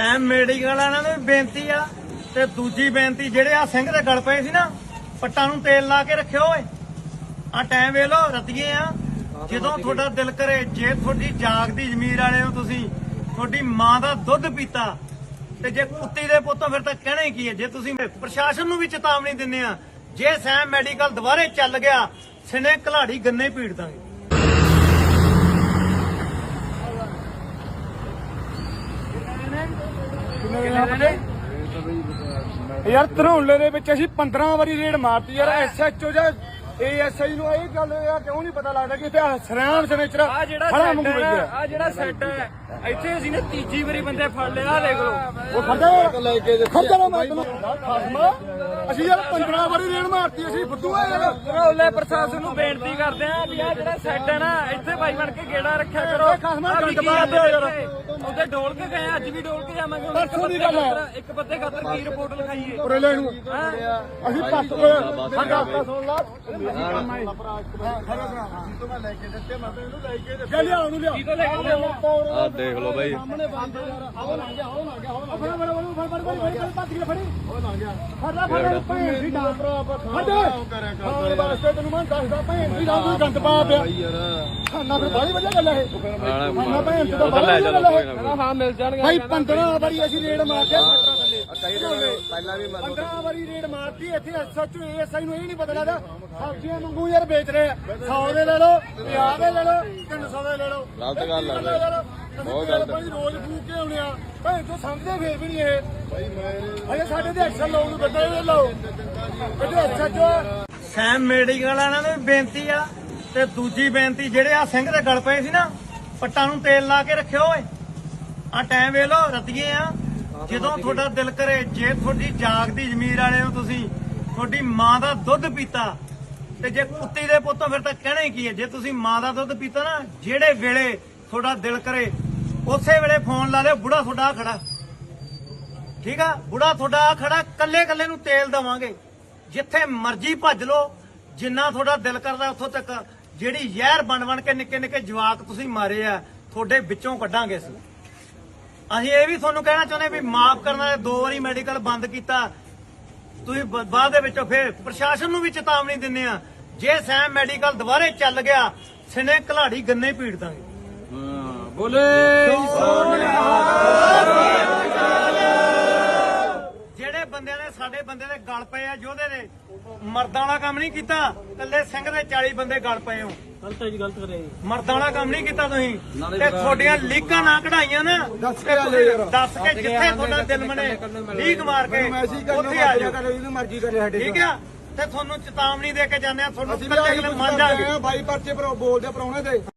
ਸੈਮ medical ਵਾਲਿਆਂ ਨੂੰ ਬੇਨਤੀ ਆ ਤੇ ਦੂਜੀ ਬੇਨਤੀ ਜਿਹੜੇ ਆ ਸਿੰਘ ਦੇ ਗਲ ਪਏ ਸੀ ਨਾ, ਪੱਟਾਂ ਨੂੰ ਤੇਲ ਲਾ ਕੇ ਰੱਖਿਓ ਓਏ। ਆ ਟਾਈਮ ਵੇਖ ਲੋ ਰਤੀਏ ਆ। ਜਦੋਂ ਤੁਹਾਡਾ ਦਿਲ ਕਰੇ, ਜੇ ਤੁਹਾਡੀ ਜਾਗਦੀ ਜ਼ਮੀਰ ਵਾਲੇ ਹੋ ਤੁਸੀਂ, ਤੁਹਾਡੀ ਮਾਂ ਦਾ ਦੁੱਧ ਪੀਤਾ, ਤੇ ਜੇ ਕੁੱਤੀ ਦੇ ਪੁੱਤੋਂ ਫਿਰ ਤਾਂ ਕਹਿਣਾ ਕੀ ਹੈ? ਜੇ ਤੁਸੀਂ ਪ੍ਰਸ਼ਾਸਨ ਨੂੰ ਵੀ ਚੇਤਾਵਨੀ ਦਿੰਦੇ ਆ, ਜੇ ਸੈਮ ਮੈਡੀਕਲ ਦੁਬਾਰੇ ਚੱਲ ਗਿਆ, ਸਿਨੇ ਘਲਾੜੀ ਗੰਨੇ ਪੀੜ ਦਾਂਗੇ। ਯਾਰ ਧਰੌਲੇ ਦੇ ਵਿੱਚ ਅਸੀਂ 15 ਵਾਰੀ ਰੇਡ ਮਾਰਤੀ ਯਾਰ ਐਸਐਚਓ ਜਾਂ ਏਐਸਆਈ ਨੂੰ ਇਹ ਗੱਲ ਯਾਰ ਕਿਉਂ ਨਹੀਂ ਪਤਾ ਲੱਗਦਾ ਕਿ ਇੱਥੇ ਸਰਿਆਮ ਸਨੇਚਰ ਆ ਜਿਹੜਾ ਖੜਾ ਸੈੱਟ ਮੰਗੂ ਆ ਜਿਹੜਾ ਸੈੱਟ ਹੈ ਇੱਥੇ ਅਸੀਂ ਨੇ ਤੀਜੀ ਵਾਰੀ ਬੰਦੇ ਫੜ ਲਿਆ ਆ ਦੇਖ ਲਓ। ਉਹ ਖੜਾ ਲੈ ਕੇ ਖੜਾ ਨਾ ਮੈਂ ਤੈਨੂੰ ਖਸਮਾ ਅਸੀਂ ਯਾਰ 15 ਵਾਰੀ ਰੇਡ ਮਾਰਤੀ ਅਸੀਂ ਫੁੱਦੂ ਆ ਯਾਰ। ਧਰੌਲੇ ਪ੍ਰਸ਼ਾਸਨ ਨੂੰ ਬੇਨਤੀ ਕਰਦੇ ਆ ਵੀ ਆ ਜਿਹੜਾ ਸੈੱਟ ਹੈ ਨਾ ਇੱਥੇ ਬਾਈ ਬਣ ਕੇ ਗੇੜਾ ਰੱਖਿਆ ਕਰੋ। ਖਸਮਾਂ ਗੰਦ ਦਿਓ ਯਾਰ। ਉਹਦੇ ਡੋਲ ਕੇ ਗਏ ਅੱਜ ਵੀ ਡੋਲ ਕੇ ਜਾਵਾਂਗੇ। ਇੱਕ ਪਰਸੋਂ ਦੀ ਗੱਲ ਹੈ। ਖਾਤਰ- ਇੱਕ ਬੰਦੇ ਖਾਤਰ ਕੀ ਰਿਪੋਰਟ ਲਿਖਾਈਏ? ਉਰੇ ਲੈ ਨੂੰ? ਅਸੀਂ ਪੱਤ ਸਾਡਾ ਹਫਤਾ ਸੁਣ ਲਾ। ਚੱਲ ਲਿਆ ਉਹਨੂੰ ਲਿਆ। ਕਿਹਦੇ ਲੈ ਕੇ ਲਿਆਓ? ਆ ਦੇਖ ਲਓ ਬਾਈ। ਸਾਹਮਣੇ ਬੰਦ ਯਾਰ। ਆਹ ਲੰਘ ਗਿਆ ਉਹ ਲੰਘ ਗਿਆ ਉਹ ਫੜ ਫੜ ਫੜ ਫੜ ਫੜ ਫੜ ਫੜ ਭੱਜ ਗਿਆ ਫੜੀ। ਉਹ ਲੰਘ ਗਿਆ। ਫੜ ਲੈ ਫੜ ਲੈ ਭੈਣ ਦੀ ਡਾਂ ਫੜ। ਖਾਣ ਵਾਸਤੇ ਤੈਨੂੰ ਮੈਂ ਦੱਸਦਾ ਭੈਣ ਦੀ ਡਾਂ ਕੋਈ ਗੰਦ ਪਾ ਪਿਆ। ਖਾਣਾ ਫਿਰ ਵਧੀਆ ਗੱਲ ਹੈ ਇਹ। ਖਾਣਾ ਭੈਣ ਦੀ ਤਾਂ ਉਧਰ ਲੈ ਬਾਹਲੀ ਚਲੋ ਵਧੀਆ ਕੋਈ ਗੱਲ ਨਾ ਹੈ ਹਾਂ ਮਿਲ ਜਾਣਗੇ। ਭਾਈ 15 ਵਾਰੀ ਅਸੀਂ ਰੇਡ ਮਾਰਦੇ ਆ। ਥੱਲੇ ਪਹਿਲਾਂ ਵੀ 15 ਵਾਰੀ ਰੇਡ ਮਾਰਤੀ ਇੱਥੇ ਐਸਐਚਓ ਏਐਸਆਈ ਨੂੰ ਇਹ ਨਹੀਂ ਪਤਾ ਲੱਗਦਾ ਸਬਜ਼ੀਆਂ ਮੰਗੂ ਯਾਰ ਵੇਚ ਰਹੇ ਆ। 100 ਦੇ ਲੈ ਲਓ 50 ਦੇ ਲੈ ਲਓ 300 ਦੇ ਲੈ ਲਓ। ਗਲਤ ਗੱਲ ਆ ਲੈ ਲਓ। ਅਸੀਂ ਬਹੁਤ ਤੇਲ ਗਲਤ। ਭਾਈ ਰੋਜ਼ ਫੂਕ ਕੇ ਆਉਣੇ ਆ। ਭਾਈ ਤੂੰ ਸਮਝਦੇ ਫੇਰ ਵੀ ਨਹੀਂ ਇਹ। ਭਾਈ ਮੈਂ ਅਜੇ ਸਾਡੇ ਤੇ ਐਕਸ਼ਨ ਲਾਉਣ ਨੂੰ ਬੱਦੇ ਇਹ ਲਾਓ। ਇਹਦੇ ਐਸਐਚਓ ਸੈਮ ਮੈਡੀਕਲ ਵਾਲਿਆਂ ਨੂੰ ਵੀ ਬੇਨਤੀ ਆ। ਤੇ ਦੂਜੀ ਬੇਨਤੀ ਜਿਹੜੇ ਆ ਸਿੰਘ ਦੇ ਗਲ ਪਏ ਸੀ ਨਾ, ਪੱਟਾਂ ਨੂੰ ਤੇਲ ਲਾ ਕੇ ਰੱਖਿਓ ਓਏ। ਆ ਟਾਈਮ ਵੇਖ ਲੋ ਰਤੀਏ ਆ। ਜਦੋਂ ਤੁਹਾਡਾ ਦਿਲ ਕਰੇ, ਜੇ ਤੁਹਾਡੀ ਜਾਗਦੀ ਜ਼ਮੀਰ ਵਾਲੇ ਹੋ ਤੁਸੀਂ, ਤੁਹਾਡੀ ਮਾਂ ਦਾ ਦੁੱਧ ਪੀਤਾ, ਤੇ ਜੇ ਕੁੱਤੀ ਦੇ ਪੁੱਤੋਂ ਫਿਰ ਤਾਂ ਕਹਿਣਾ ਕੀ ਹੈ? ਜੇ ਤੁਸੀਂ ਮਾਂ ਦਾ ਦੁੱਧ ਪੀਤਾ ਨਾ, ਜਿਹੜੇ ਵੇਲੇ ਤੁਹਾਡਾ ਦਿਲ ਕਰੇ, ਉਸੇ ਵੇਲੇ ਫੋਨ ਲਾ ਲਿਓ, ਬੁੜਾ ਤੁਹਾਡਾ ਆਹ ਖੜਾ। ਠੀਕ ਆ? ਬੁੜਾ ਤੁਹਾਡਾ ਆਹ ਖੜਾ, ਕੱਲੇ ਕੱਲੇ ਨੂੰ ਤੇਲ ਦਵਾਂਗੇ। ਜਿੱਥੇ ਮਰਜ਼ੀ ਭੱਜ ਲਓ, ਜਿੰਨਾ ਤੁਹਾਡਾ ਦਿਲ ਕਰਦਾ ਉੱਥੋਂ ਤੱਕ ਜਿਹੜੀ ਜ਼ਹਿਰ ਬਣ ਬਣ ਕੇ ਨਿੱਕੇ ਨਿੱਕੇ ਜਵਾਕ ਤੁਸੀਂ ਮਾਰੇ ਆ ਤੁਹਾਡੇ ਵਿੱਚੋਂ ਕੱਢਾਂਗੇ ਅਸੀਂ। ਅਸੀਂ ਇਹ ਵੀ ਤੁਹਾਨੂੰ ਕਹਿਣਾ ਚਾਹੁੰਦੇ ਵੀ ਮਾਫ ਕਰਨ ਵਾਲੇ ਦੋ ਵਾਰੀ ਮੈਡੀਕਲ ਬੰਦ ਕੀਤਾ। ਤੁਸੀਂ ਬਾਅਦ ਦੇ ਵਿੱਚੋਂ ਫਿਰ ਪ੍ਰਸ਼ਾਸਨ ਨੂੰ ਵੀ ਚੇਤਾਵਨੀ ਦਿੰਦੇ ਆ ਜੇ ਸੈਮ ਮੈਡੀਕਲ ਦੁਬਾਰੇ ਚੱਲ ਗਿਆ ਸਿਨੇ ਘਲਾੜੀ ਗੰਨੇ ਪੀੜ ਦਾਂਗੇ। ਬੋਲੇ। ਬੰਦਿਆਂ ਨੇ ਸਾਡੇ ਬੰਦੇ ਦੇ ਗਲ ਪਏ ਆ ਯੋਧੇ ਦੇ। ਮਰਦਾਂ ਵਾਲਾ ਕੰਮ ਨਹੀਂ ਕੀਤਾ ਕੱਲੇ ਸਿੰਘ ਦੇ 40 ਬੰਦੇ ਗਲ ਪਏ ਹੋ। ਗਲਤ ਹੈ ਜੀ ਗਲਤ ਕਰੇ ਮਰਦਾਂ ਵਾਲਾ ਕੰਮ ਨਹੀਂ ਕੀਤਾ ਤੁਸੀਂ। ਤੇ ਤੁਹਾਡੀਆਂ ਲੀਕਾਂ ਨਾ ਕਢਾਈਆਂ ਨਾ ਦੱਸ ਕੇ। ਦੱਸ ਕੇ ਜਿੱਥੇ ਤੁਹਾਡਾ ਦਿਲ ਮਨੇ ਲੀਕ ਮਾਰ ਕੇ ਉੱਥੇ ਆ ਜਾਓ। ਇਹਨੂੰ ਮਰਜ਼ੀ ਕਰੇ ਸਾਡੇ ਠੀਕ ਆ? ਤੇ ਤੁਹਾਨੂੰ ਚੇਤਾਵਨੀ ਦੇ ਕੇ ਜਾਂਦੇ ਆ ਤੁਹਾਨੂੰ ਕੱਲੇ ਮੰਨ ਜਾਗੇ ਬਾਈ ਪਰਚੇ ਪਰ ਬੋਲਦੇ ਪਰੌਣੇ ਤੇ